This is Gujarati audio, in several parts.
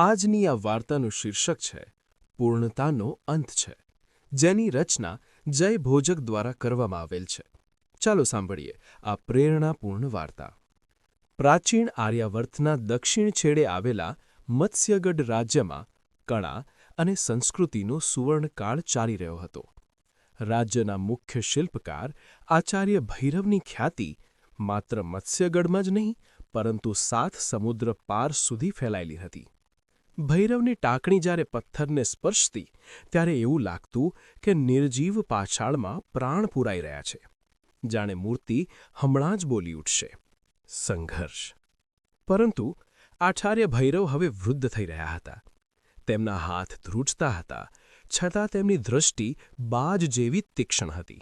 આજની આ વાર્તાનું શીર્ષક છે, પૂર્ણતાનો અંત છે, જેની રચના જય ભોજક દ્વારા કરવામાં આવેલ છે. ચાલો સાંભળીએ આ પ્રેરણાપૂર્ણ વાર્તા. પ્રાચીન આર્યાવર્તના દક્ષિણ છેડે આવેલા મત્સ્યગઢ રાજ્યમાં કળા અને સંસ્કૃતિનો સુવર્ણકાળ ચાલી રહ્યો હતો. રાજ્યના મુખ્ય શિલ્પકાર આચાર્ય ભૈરવની ખ્યાતિ માત્ર મત્સ્યગઢમાં જ નહીં, પરંતુ સાત સમુદ્ર પાર સુધી ફેલાયેલી હતી. ભૈરવની ટાંકણી જ્યારે પથ્થરને સ્પર્શતી, ત્યારે એવું લાગતું કે નિર્જીવ પાછાળમાં પ્રાણ પૂરાઈ રહ્યા છે. જાણે મૂર્તિ હમણાં જ બોલી ઉઠશે. સંઘર્ષ. પરંતુ આચાર્ય ભૈરવ હવે વૃદ્ધ થઈ રહ્યા હતા. તેમના હાથ ધ્રુજતા હતા, છતાં તેમની દૃષ્ટિ બાજ જેવી તીક્ષ્ણ હતી.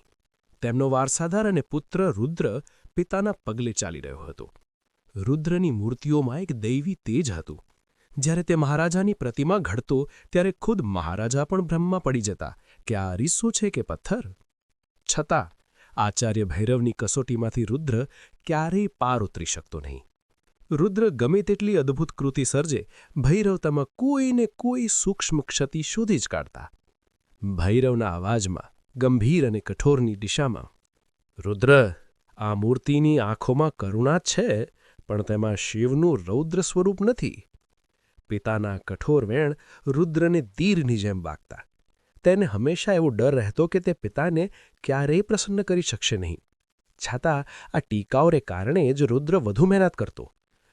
તેમનો વારસાદાર અને પુત્ર રુદ્ર પિતાના પગલે ચાલી રહ્યો હતો. રુદ્રની મૂર્તિઓમાં એક દૈવી તેજ હતું. જ્યારે તે મહારાજાની પ્રતિમા ઘડતો, ત્યારે ખુદ મહારાજા પણ ભ્રમમાં પડી જતા કે આ અરીસો છે કે પથ્થર? છતાં, આચાર્ય ભૈરવની કસોટીમાંથી રુદ્ર ક્યારેય પાર ઉતરી શકતો નહીં. રુદ્ર ગમે તેટલી અદ્ભુત કૃતિ સર્જે, ભૈરવ તેમાં કોઈને કોઈ સૂક્ષ્મ ક્ષતિ શોધી જ કાઢતા. ભૈરવના અવાજમાં, ગંભીર અને કઠોરની દિશામાં, રુદ્ર, આ મૂર્તિની આંખોમાં કરુણા છે, પણ તેમાં શિવનું રૌદ્ર સ્વરૂપ નથી. પિતાના કઠોર વેણ રુદ્રને તીરની જેમ વાગતા તેને હંમેશા એવો ડર રહેતો કે તે પિતાને ક્યારેય પ્રસન્ન કરી શકશે નહીં. છતાં આ ટીકાઓને કારણે જ રુદ્ર વધુ મહેનત કરતો.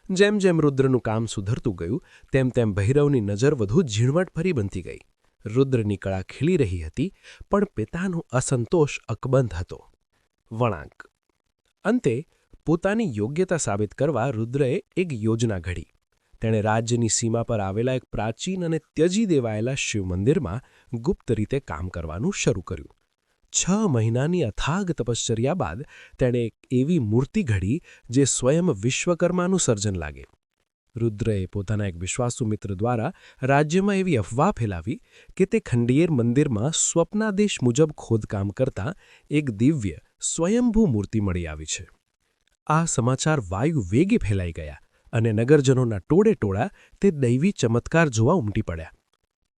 જેમ જેમ રુદ્રનું કામ સુધરતું ગયું, તેમ તેમ ભૈરવની નજર વધુ ઝીણવટભરી બનતી ગઈ. રુદ્રની કળા ખીલી રહી હતી, પણ પિતાનો અસંતોષ અકબંધ હતો. વળાંક. અંતે પોતાની યોગ્યતા સાબિત કરવા રુદ્રએ એક યોજના ઘડી. તેણે રાજ્યની સીમા પર આવેલા એક પ્રાચીન અને ત્યજી દેવાયેલા શિવ મંદિરમાં ગુપ્ત રીતે કામ કરવાનું શરૂ કર્યું. છ મહિનાની અથાગ તપશ્ચર્યા બાદ તેણે એક એવી મૂર્તિ ઘડી જે સ્વયં વિશ્વકર્માનું સર્જન લાગે. રુદ્રએ પોતાના એક વિશ્વાસુ મિત્ર દ્વારા રાજ્યમાં એવી અફવા ફેલાવી કે તે ખંડિયેર મંદિરમાં સ્વપ્નાદેશ મુજબ ખોદકામ કરતા એક દિવ્ય સ્વયંભૂ મૂર્તિ મળી આવી છે. આ સમાચાર વાયુ વેગે ફેલાઈ ગયા અને નગરજનોના ટોળે ટોળા તે દૈવી ચમત્કાર જોવા ઉમટી પડ્યા.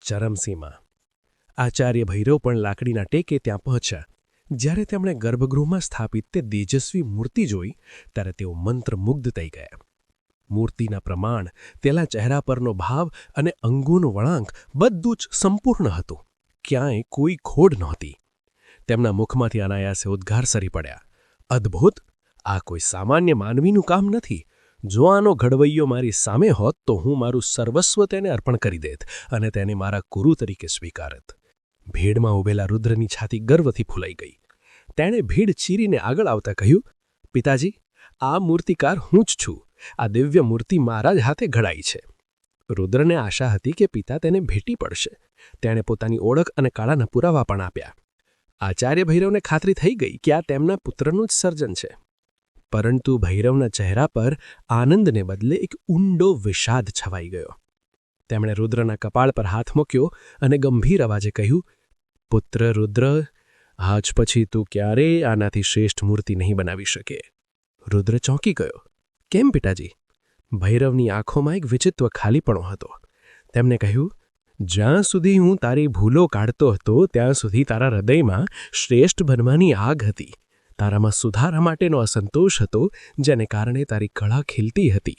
ચરમસીમા. આચાર્ય ભૈરવ પણ લાકડીના ટેકે ત્યાં પહોંચ્યા. જ્યારે તેમણે ગર્ભગૃહમાં સ્થાપિત તે તેજસ્વી મૂર્તિ જોઈ, ત્યારે તેઓ મંત્રમુગ્ધ થઈ ગયા. મૂર્તિના પ્રમાણ, તેના ચહેરા પરનો ભાવ અને અંગુનો વળાંક બધું જ સંપૂર્ણ હતું. ક્યાંય કોઈ ખોડ નહોતી. તેમના મુખમાંથી અનાયાસે ઉદ્ગાર સરી પડ્યા. અદ્ભુત! આ કોઈ સામાન્ય માનવીનું કામ નથી. જો આનો ઘડવૈયો મારી સામે હોત, તો હું મારું સર્વસ્વ તેને અર્પણ કરી દેત અને તેને મારા ગુરુ તરીકે સ્વીકારત. ભીડમાં ઉભેલા રુદ્રની છાતી ગર્વથી ફૂલાઈ ગઈ. તેણે ભીડ ચીરીને આગળ આવતા કહ્યું, પિતાજી, આ મૂર્તિકાર હું જ છું. આ દિવ્ય મૂર્તિ મારા જ હાથે ઘડાઈ છે. રુદ્રને આશા હતી કે પિતા તેને ભેટી પડશે. તેણે પોતાની ઓળખ અને કાળાના પુરાવા પણ આપ્યા. આચાર્ય ભૈરવને ખાતરી થઈ ગઈ કે આ તેમના પુત્રનું જ સર્જન છે. પરંતુ ભૈરવના ચહેરા પર આનંદને બદલે એક ઊંડો વિષાદ છવાઈ ગયો. તેમણે રુદ્રના કપાળ પર હાથ મૂક્યો અને ગંભીર અવાજે કહ્યું, પુત્ર રુદ્ર, આજ પછી તું ક્યારેય આનાથી શ્રેષ્ઠ મૂર્તિ નહીં બનાવી શકે. રુદ્ર ચોંકી ગયો, કેમ પિતાજી? ભૈરવની આંખોમાં એક વિચિત્ર ખાલીપણો હતો. તેમણે કહ્યું, જ્યાં સુધી હું તારી ભૂલો કાઢતો હતો, ત્યાં સુધી તારા હૃદયમાં શ્રેષ્ઠ બનવાની આગ હતી. તારામાં સુધારા માટેનો અસંતોષ હતો, જેને કારણે તારી કળા ખીલતી હતી.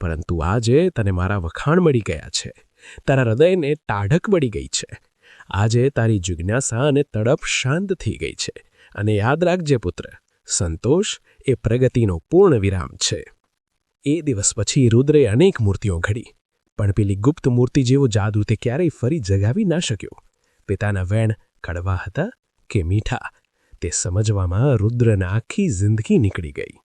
પરંતુ આજે તને મારા વખાણ મળી ગયા છે. તારા હૃદયને ટાઢક વળી ગઈ છે. આજે તારી જિજ્ઞાસા અને તડપ શાંત થઈ ગઈ છે. અને યાદ રાખજે પુત્ર, સંતોષ એ પ્રગતિનો પૂર્ણ વિરામ છે. એ દિવસ પછી રુદ્રે અનેક મૂર્તિઓ ઘડી, પણ પેલી ગુપ્ત મૂર્તિ જેવો જાદુ તે ક્યારેય ફરી જગાવી ના શક્યો. પિતાના વેણ કડવા હતા કે મીઠા? તે સમજવામાં રુદ્રના આખી જિંદગી નીકળી ગઈ.